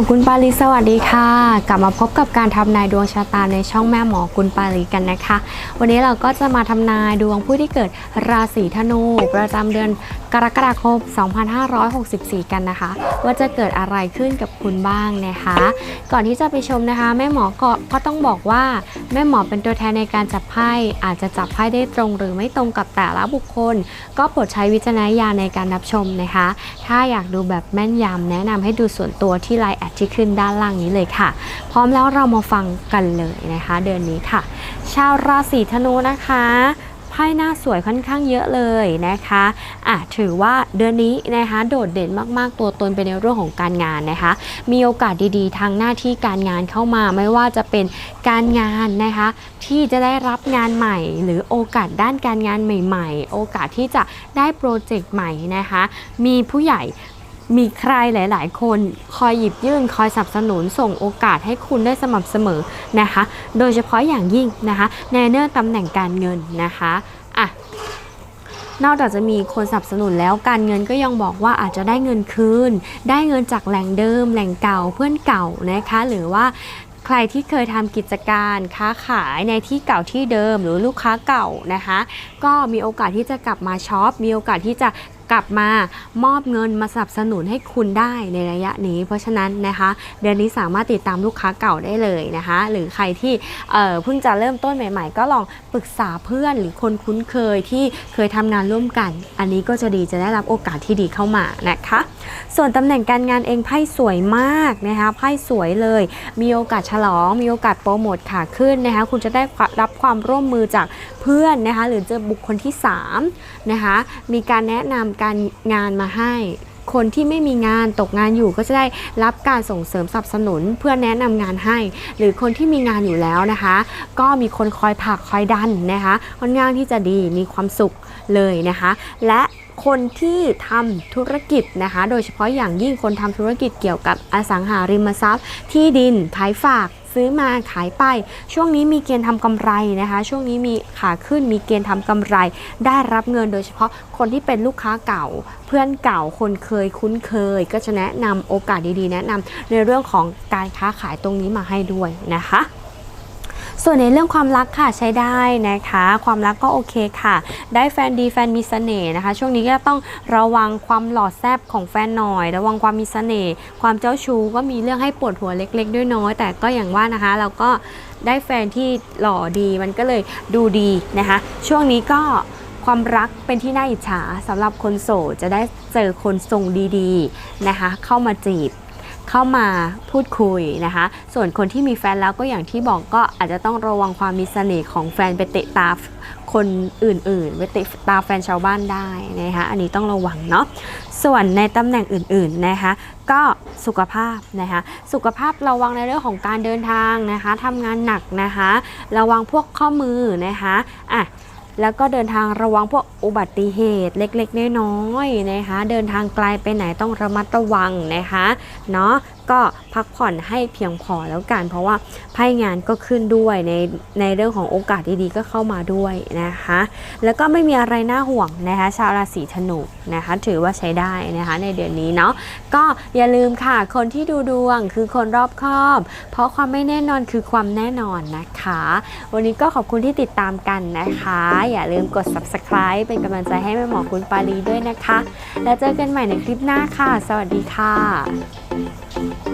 แม่หมอกุลปาลีสวัสดีค่ะ กลับมาพบกับการทำนายดวงชะตาในช่องแม่หมอกุลปาลีกันนะคะ วันนี้เราก็จะมาทำนายดวงผู้ที่เกิดราศีธนู ประจำเดือนกรกฎาคม 2564 กันนะคะ ว่าจะเกิดอะไรขึ้นกับคุณบ้างนะคะ ก่อนที่จะไปชมนะคะ แม่หมอก็ก็ต้องบอกว่า แม่หมอเป็นตัวแทนในการจับไพ่อาจจะจับไพ่ได้ตรง หรือไม่ตรงกับแต่ละบุคคล ก็โปรดใช้วิจารณญาณในการรับชมนะคะ ถ้าอยากดูแบบแม่นยำแนะนำให้ดูส่วนตัวที่ไลน์แอดที่ขึ้นด้านล่างนี้เลยค่ะ พร้อมแล้วเรามาฟังกันเลยนะคะ เดือนนี้ค่ะ ชาวราศีธนูนะคะไพ่หน้าสวยค่อนข้างเยอะเลยนะคะอะถือว่าเดือนนี้นะคะโดดเด่นมากๆ ตัวตนเป็นในเรื่องของการงานนะคะ มีโอกาสดีๆ ทางหน้าที่การงานเข้ามา ไม่ว่าจะเป็นการงานนะคะ ที่จะได้รับงานใหม่ หรือโอกาสด้านการงานใหม่ ๆ โอกาสที่จะได้โปรเจกต์ใหม่นะคะ มีผู้ใหญ่ มีใครหลาย ๆ คนคอยหยิบยื่น คอยสนับสนุนส่งโอกาสให้คุณได้สม่ำเสมอนะคะ โดยเฉพาะอย่างยิ่งนะคะ ในเรื่องตำแหน่งการเงินนะคะอะนอกจากจะมีคนสนับสนุนแล้วการเงินก็ยังบอกว่าอาจจะได้เงินคืน ได้เงินจากแหล่งเดิม แหล่งเก่าเพื่อนเก่านะคะ หรือว่าใครที่เคยทำกิจการค้าขายในที่เก่าที่เดิมหรือลูกค้าเก่านะคะ ก็มีโอกาสที่จะกลับมาช็อปมีโอกาสที่จะ กลับมามอบเงินมาสนับสนุนให้คุณได้ในระยะนี้ เพราะฉะนั้นนะคะ เดือนนี้สามารถติดตามลูกค้าเก่าได้เลยนะคะ หรือใครที่เเพิ่งจะเริ่มต้นใหม่ ๆ ก็ลองปรึกษาเพื่อนหรือคนคุ้นเคยที่เคยทำงานร่วมกัน อันนี้ก็จะดีจะได้รับโอกาสที่ดีเข้ามานะคะ ส่วนตำแหน่งการงานเองไพ่สวยมากนะคะไพ่สวยเลย มีโอกาสฉลอง มีโอกาสโปรโมทขาขึ้นนะคะ คุณจะได้รับความร่วมมือจากเพื่อนนะคะ หรือเจอบุคคลที่3นะคะมีการแนะนำการงานมาให้ คนที่ไม่มีงานตกงานอยู่ก็จะได้รับการส่งเสริมสนับสนุนเพื่อแนะนำงานให้ หรือคนที่มีงานอยู่แล้วนะคะ ก็มีคนคอยผลักคอยดันนะคะค่อนข้างที่จะดีมีความสุขเลยนะคะ และคนที่ทำธุรกิจนะคะ โดยเฉพาะอย่างยิ่งคนทำธุรกิจเกี่ยวกับอสังหาริมทรัพย์ ที่ดินขายฝาก ซื้อมาขายไป ช่วงนี้มีเกณฑ์ทำกำไรนะคะ ช่วงนี้มีขาขึ้นมีเกณฑ์ทำกำไร ได้รับเงินโดยเฉพาะคนที่เป็นลูกค้าเก่า เพื่อนเก่าคนเคยคุ้นเคย ก็จะแนะนำโอกาสดีๆ แนะนำในเรื่องของการค้าขายตรงนี้มาให้ด้วยนะคะ ส่วนในเรื่องความรักค่ะใช้ได้นะคะ ความรักก็โอเคค่ะ ได้แฟนดีแฟนมีเสน่ห์นะคะ ช่วงนี้ก็ต้องระวังความหล่อแซบของแฟนหน่อย ระวังความมีเสน่ห์ความเจ้าชู้ก็มีเรื่องให้ปวดหัวเล็กๆด้วยน้อยแต่ก็อย่างว่านะคะ เราก็ได้แฟนที่หล่อดีมันก็เลยดูดีนะคะ ช่วงนี้ก็ความรักเป็นที่น่าอิจฉาสำหรับคนโสดจะได้เจอคนทรงดีๆนะคะ เข้ามาจีบ เข้ามาพูดคุยนะคะ ส่วนคนที่มีแฟนแล้วก็อย่างที่บอกก็อาจจะต้องระวังความมีเสน่ห์ของแฟนไปเตะตาคนอื่นๆไปเตะตาแฟนชาวบ้านได้นะคะอันนี้ต้องระวังเนาะส่วนในตำแหน่งอื่นๆนะคะก็สุขภาพนะคะสุขภาพระวังในเรื่องของการเดินทางนะคะทำงานหนักนะคะ ระวังพวกข้อมือนะคะอะ แล้วก็เดินทางระวังพวกอุบัติเหตุเล็กๆน้อยๆนะคะ เดินทางไกลไปไหนต้องระมัดระวังนะคะเนาะ ก็พักผ่อนให้เพียงพอแล้วกัน เพราะว่าไพ่งานก็ขึ้นด้วยในในเรื่องของโอกาสดีๆก็เข้ามาด้วยนะคะ แล้วก็ไม่มีอะไรน่าห่วงนะคะ ชาวราศีธนูนะคะ ถือว่าใช้ได้นะคะในเดือนนี้เนาะก็อย่าลืมค่ะ คนที่ดูดวงคือคนรอบคอบ เพราะความไม่แน่นอนคือความแน่นอนนะคะ วันนี้ก็ขอบคุณที่ติดตามกันนะคะ อย่าลืมกด subscribe เป็นกำลังใจให้แม่หมอคุณปาลีด้วยนะคะ แล้วเจอกันใหม่ในคลิปหน้าค่ะ สวัสดีค่ะ Thank you.